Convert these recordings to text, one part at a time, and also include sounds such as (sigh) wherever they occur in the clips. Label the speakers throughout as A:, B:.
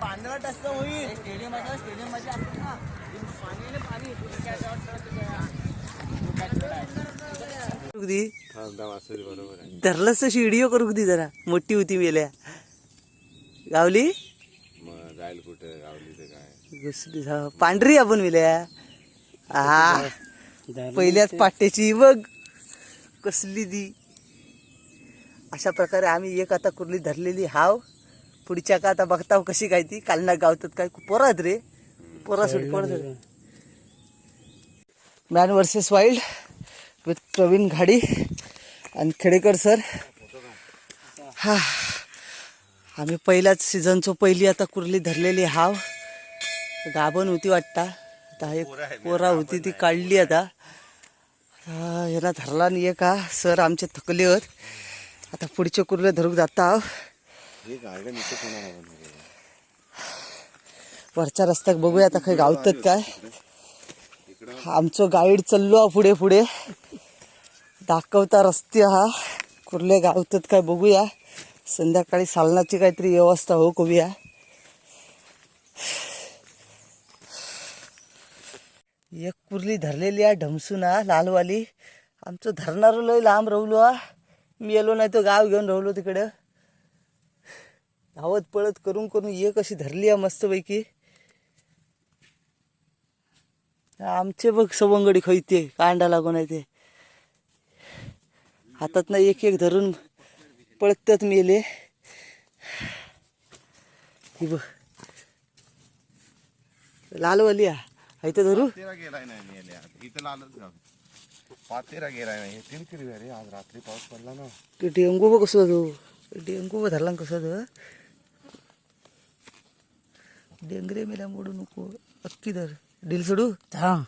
A: बांधला टस्त होईल स्टेडियम स्टेडियममध्ये असतं ना पाणी पाणी
B: कधी
C: बरोबर आहे.
B: धरलंच तशी व्हिडिओ करू कधी जरा. मोठी होती मेल्या. गावली?
C: मग जाईल कुठे? गावली ते काय.
B: पांढरी आपण मेल्या. हा. पहिल्याच पाट्याची बघ कसली दी. अशा प्रकारे आम्ही एक आता कुर्ली धरलेली हाव. पुढच्या का आता बघताव कशी काय ती. कालना गावतात काय पोरात रे. पोरा सोड पोरा man versus wild with Praveen Ghadi आणि खेडेकर सर. हा. आम्ही पहिल्याच सीझनचो पहिली आता कुर्ली धरलेली हाव. गाभण होती वाटता. आता एक पोरा होती ती काढली आता. याला धरला नाही का सर आमचे थकले होत. आता पुढचे कुर्ले धरूक जाता? वरच्या रस्त्यात बघूया आता काही गावतात काय. आमचं गाईड चाललो पुढे पुढे. दाखवता रस्ते हा. कुर्ले गावतात काय बघूया. संध्याकाळी सालनाची काहीतरी व्यवस्था हो करूया. एक कुर्ली धरलेली आहे ढमसून हा लालवाली. आमचं धरणारं लय लांब राहुलो हा मी येलो नाही तर गाव घेऊन राहुलो तिकडं. धावत पळत करून करून एक अशी धरली आहे मस्तपैकी. आमचे बघ सवंगडी खैते कांडा लागून आहे ते. हातात ना एक एक धरून पळतात मेले. ही बघ. लालवाली आहे. तर धरू?
C: पातेरा गेलाय नाही मेले आज. इथं लालच गाव. पातेरा गेलाय नाही रे. आज रात्री पाऊस पडला ना.
B: ते डेंगू बघ कसं तो डेंगू बघ धरला ना कसं तो डेंगरे मेल्या मोडू नको. अक्की धर. डील सोडू?
A: थांब.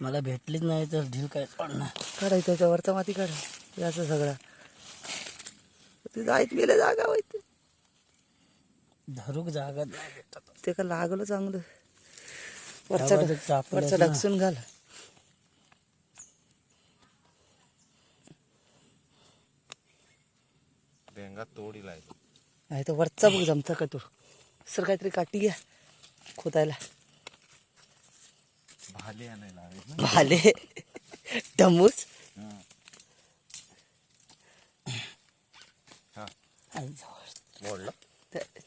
A: मला भेटलीच नाही तर ढील काय पडणार
B: काढायचं त्याच्या वरचा माती काढ. याचा सगळा. ते जायत मेल्या जागा व्हायचं
A: धरूक जागा नाही भेटत.
B: ते का लागलं चांगलं. वरचा. ढकसून घाल.
C: भेंगा तोडीला
B: नाही तर वरचा बघ जमता का तो. सर काहीतरी काठी घ्या खोदायला.
C: भाले आणायला
B: भाले.
A: जवळ.
C: मोडला.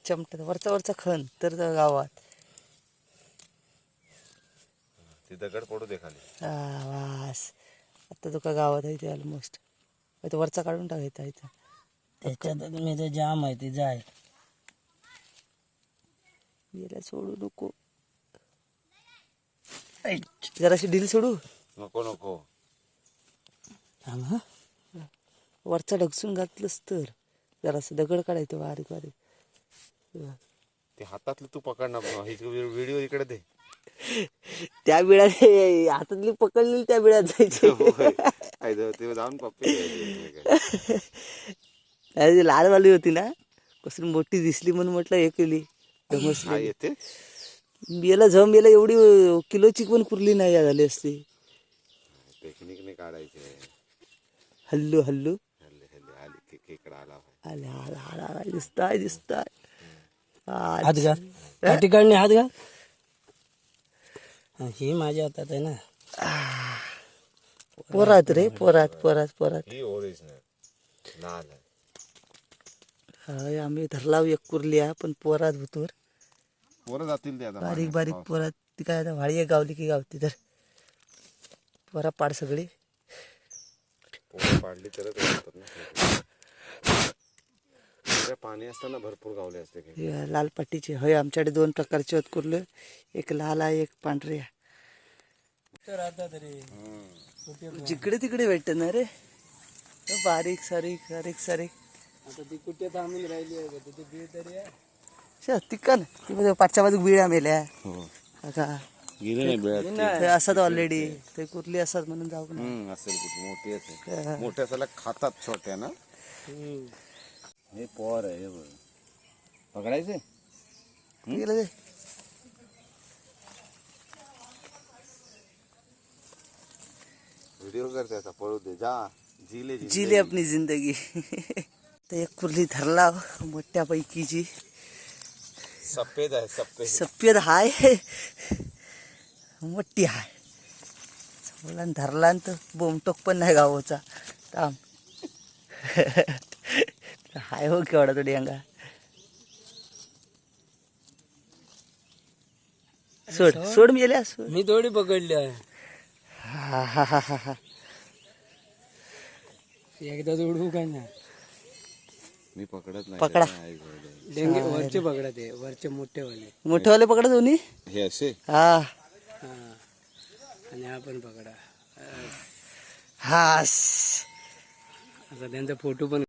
B: चमट वरचा वरचा खण तर त्या गावात.
C: ते दगड पडू दे खाली.
B: वास. आता तुका गावात आहे ते ऑलमोस्ट तो वरचा काढून टाकायचा इथं
A: त्याच्यात मी तर जाम आहे ते जाय.
B: गेल्या सोडू नको. जराशी डील सोडू.
C: नको नको.
B: थांब हा. वरचा ढकसून घातलंस तर. जरासं दगड काढायचं बारीक बारीक.
C: ते हातातलं तू पकडणार व्हिडिओ इकडे दे.
B: त्या बिळाने हातातली पकडलेली त्या बिळात जायची. (laughs)
C: ते जाऊन पप्पी.
B: अरे (laughs) लालवाली होती ना कसली मोठी दिसली म्हणून म्हटलं हे केली.
C: हा येते?
B: बियाला झम बियाला एवढी किलोची पण कुरली नाही झाली असती.
C: टेक्निकने काढायचे.
B: हल्लू हल्लू.
C: हल्ले हल्ले आली आला
B: आले दिसताय दिसताय.
A: हात घाल. त्या ठिकाणी हात घाल. हा, हे माझ्या हातात आहे ना.
B: पोरात रे पोरात पोरात पोरात.
C: ही
B: हाय, आम्ही धरला एक कुरली आहे, पण पोरात भुतूर.
C: पोरं जातील ते आता
B: बारीक बारीक पोरात. ती काय आता वाळी आहे गावली की गावती तर. पोरा पाड सगळी.
C: पाडली तरच पाणी असताना भरपूर गावले असते की
B: हे लाल पट्टीची होय आमच्याकडे दोन प्रकारचे आहेत कुर्ले. एक लाल आहे एक पांढरी आहे. जिकडे तिकडे भेटत ना रे. बारीक सारीक बारीक सारीक.
A: आता ती कुठे थांबून राहिली आहे तिथे बीळ तरी आहे?
B: शा, तिकन ती मध्ये पाचच्या बाजूक बिळ्या मेल्या
C: गेले नाही बेळात
B: ते असतात ऑलरेडी ते कुर्ली असतात म्हणून जाऊ
C: असेल मोठी असेल. मोठ्या त्याला खातात छोट्या ना. हे पोर आहे हे बघ. पकडायचे?
B: गेलं ते
C: व्हिडिओ कर त्याचा पळू दे. जा. जिले जिंदगी.
B: जिले आपली जिंदगी. तर एक कुर्ली धरला मोठ्यापैकीची
C: सफेद आहे सफेद.
B: सफेद हाय. मोठी हाय. चांगला धरला तर बोमटोक पण नाही गावाचा. थांब. (laughs) हाय हो केवढा तो डेंगा सोड सोड. मेल्या सोड.
A: मी थोडी पकडली आहे
B: हा हा हा हा हा.
A: एकदा जोडू का ना
C: मी पकडत नाही
B: पकडा.
A: डेंगे वरचे पकडत आहे वरचे मोठे वाले
B: मोठेवाले पकडा दोन्ही?
C: हे असे?
B: हा.
A: हा. आणि हा पण पकडा.
B: हा
A: आता त्यांचा फोटो पण